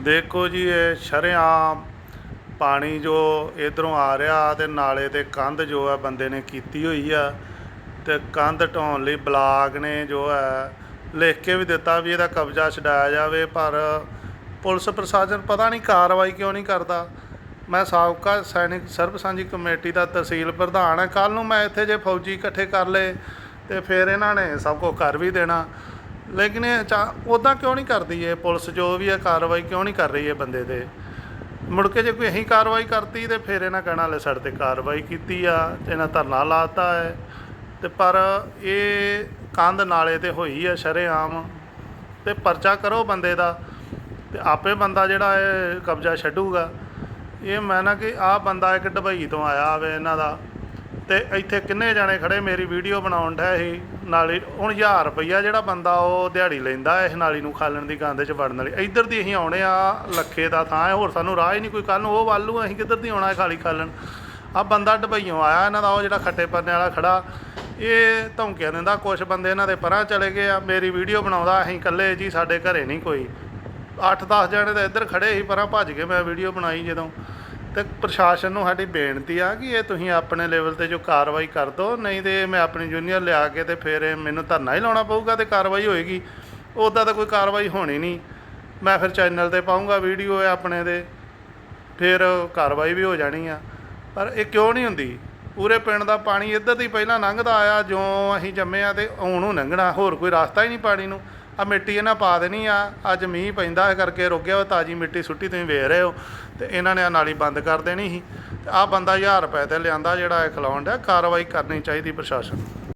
ਦੇਖੋ ਜੀ, ਇਹ ਸ਼ਰੇਆਮ ਪਾਣੀ ਜੋ ਇਧਰੋਂ ਆ ਰਿਹਾ ਤੇ ਨਾਲੇ ਤੇ ਕੰਧ ਜੋ ਹੈ ਬੰਦੇ ਨੇ ਕੀਤੀ ਹੋਈ ਆ ਤੇ ਕੰਧ ਢਾਉਣ ਲਈ ਬਲਾਕ ਨੇ ਜੋ ਹੈ ਲਿਖ ਕੇ ਵੀ ਦਿੱਤਾ ਵੀ ਇਹਦਾ ਕਬਜ਼ਾ ਛਡਾਇਆ ਜਾਵੇ, ਪਰ ਪੁਲਿਸ ਪ੍ਰਸ਼ਾਸਨ ਪਤਾ ਨਹੀਂ ਕਾਰਵਾਈ ਕਿਉਂ ਨਹੀਂ ਕਰਦਾ। ਮੈਂ ਸਾਬਕਾ ਸੈਨਿਕ ਸਰਬ ਸਾਂਝੀ ਕਮੇਟੀ ਦਾ ਤਹਿਸੀਲ ਪ੍ਰਧਾਨ ਹਾਂ ਕੱਲ ਨੂੰ ਮੈਂ ਇੱਥੇ ਜੇ ਫੌਜੀ ਇਕੱਠੇ ਕਰ ਲਏ ਤੇ ਫਿਰ ਇਹਨਾਂ ਨੇ ਸਭ ਕੁਝ ਕਰ ਵੀ ਦੇਣਾ। ਲੇਕਿਨ ਇਹ ਅਚਾ ਉੱਦਾਂ ਕਿਉਂ ਨਹੀਂ ਕਰਦੀ ਇਹ ਪੁਲਿਸ? ਜੋ ਵੀ ਹੈ ਕਾਰਵਾਈ ਕਿਉਂ ਨਹੀਂ ਕਰ ਰਹੀ ਇਹ ਬੰਦੇ ਤੇ? ਮੁੜ ਕੇ ਜੇ ਕੋਈ ਇਹੀ ਕਾਰਵਾਈ ਕਰਤੀ ਤੇ ਫਿਰ ਇਹਨਾਂ ਕਹਿਣਾ ਲੈ ਸਾਡੇ ਤੇ ਕਾਰਵਾਈ ਕੀਤੀ ਆ ਤੇ ਇਹਨਾਂ ਧਰਨਾ ਲਾਤਾ ਹੈ। ਤੇ ਪਰ ਇਹ ਕੰਧ ਨਾਲੇ ਤੇ ਹੋਈ ਆ ਸ਼ਰੇਆਮ। ਤੇ ਪਰਚਾ ਕਰੋ ਬੰਦੇ ਦਾ। ਤੇ ਆਪੇ ਬੰਦਾ ਜਿਹੜਾ ਇਹ ਕਬਜ਼ਾ ਛੱਡੂਗਾ। ਇਹ ਮੈਂ ਨਾ ਕਿ ਆਹ ਬੰਦਾ ਇੱਕ ਡਬਈ ਤੋਂ ਆਇਆ ਆਵੇ ਇਹਨਾਂ ਦਾ। ਤੇ ਇੱਥੇ ਕਿੰਨੇ ਜਾਣੇ ਖੜੇ? ਮੇਰੀ ਵੀਡੀਓ ਬਣਾਉਣ ਡਿਆ ਸੀ। ਨਾਲੀ ਹੁਣ 1000 ਰੁਪਈਆ ਜਿਹੜਾ ਬੰਦਾ ਉਹ ਦਿਹਾੜੀ ਲੈਂਦਾ ਇਸ ਨਾਲੀ ਨੂੰ ਖਾਲਣ ਦੀ ਗੰਦ 'ਚ ਵੜਨ ਵਾਲੀ। ਇੱਧਰ ਦੀ ਅਸੀਂ ਆਉਣੇ ਆ ਲੱਖੇ ਦਾ ਥਾਂ ਹੈ, ਹੋਰ ਸਾਨੂੰ ਰਾਹ ਹੀ ਨਹੀਂ ਕੋਈ ਕੱਲ ਨੂੰ। ਉਹ ਵੱਲੂ, ਅਸੀਂ ਕਿੱਧਰ ਦੀ ਆਉਣਾ ਹੈ ਖਾਲੀ ਖਾਲਣ? ਆ ਬੰਦਾ ਦੁਬਈੋਂ ਆਇਆ ਇਹਨਾਂ ਦਾ, ਉਹ ਜਿਹੜਾ ਖੱਟੇ ਪਰਨੇ ਵਾਲਾ ਖੜਾ। ਇਹ ਧੌਂਕਿਆਂ ਦਿੰਦਾ ਕੁਝ ਬੰਦੇ ਇਹਨਾਂ ਦੇ ਪਰਾਂ ਚਲੇ ਗਏ ਆ। ਮੇਰੀ ਵੀਡੀਓ ਬਣਾਉਂਦਾ, ਅਸੀਂ ਇਕੱਲੇ ਜੀ, ਸਾਡੇ ਘਰੇ ਨਹੀਂ ਕੋਈ। 8-10 ਜਣੇ ਤਾਂ ਇੱਧਰ ਖੜੇ ਸੀ, ਪਰਾਂ ਭੱਜ ਕੇ ਮੈਂ ਵੀਡੀਓ ਬਣਾਈ ਜਦੋਂ। ਤੇ ਪ੍ਰਸ਼ਾਸਨ ਨੂੰ ਸਾਡੀ ਬੇਨਤੀ ਆ ਕਿ ਇਹ ਤੁਸੀਂ ਆਪਣੇ ਲੈਵਲ ਤੇ ਜੋ ਕਾਰਵਾਈ ਕਰ ਦਿਓ ਨਹੀਂ ਤੇ ਮੈਂ ਆਪਣੀ ਜੂਨੀਅਰ ਲਿਆ ਕੇ ਤੇ ਫਿਰ ਇਹ ਮੈਨੂੰ ਧਰਨਾ ਹੀ ਲਾਉਣਾ ਪਊਗਾ ਤੇ ਕਾਰਵਾਈ ਹੋਏਗੀ। ਉੱਦਾਂ ਤਾਂ ਕੋਈ ਕਾਰਵਾਈ ਹੋਣੀ ਨਹੀਂ। ਮੈਂ ਫਿਰ ਚੈਨਲ ਤੇ ਪਾਉਂਗਾ ਵੀਡੀਓ ਆਪਣੇ ਦੇ, ਫਿਰ ਕਾਰਵਾਈ ਵੀ ਹੋ ਜਾਣੀ ਆ। ਪਰ ਇਹ ਕਿਉਂ ਨਹੀਂ ਹੁੰਦੀ? ਪੂਰੇ ਪਿੰਡ ਦਾ ਪਾਣੀ ਇੱਧਰ ਦੀ ਪਹਿਲਾਂ ਲੰਘਦਾ ਆਇਆ ਜੋ ਅਸੀਂ ਜੰਮੇ ਆ ਤੇ ਹੁਣ ਨੂੰ ਲੰਘਣਾ, ਹੋਰ ਕੋਈ ਰਸਤਾ ਹੀ ਨਹੀਂ ਪਾਣੀ ਨੂੰ। ਆ ਮਿੱਟੀ ਇਹਨਾਂ ਪਾ ਦੇਣੀ ਆ, ਅੱਜ ਮੀਂਹ ਪੈਂਦਾ ਹੈ ਕਰਕੇ ਰੁਕਿਆ ਉਹ ਤਾਜੀ ਮਿੱਟੀ ਸੁੱਟੀ ਤੁਸੀਂ ਵੇਖ ਰਹੇ ਹੋ, ਤੇ ਇਹਨਾਂ ਨੇ ਆ ਨਾਲੀ ਬੰਦ ਕਰ ਦੇਣੀ ਸੀ। ਤੇ ਆ ਬੰਦਾ 1000 ਰੁਪਏ ਤੇ ਲਿਆਂਦਾ ਜਿਹੜਾ ਇਹ ਖਿਲਾਉਣ ਦਾ ਕਾਰਵਾਈ ਕਰਨੀ ਚਾਹੀਦੀ ਪ੍ਰਸ਼ਾਸਨ ਨੂੰ।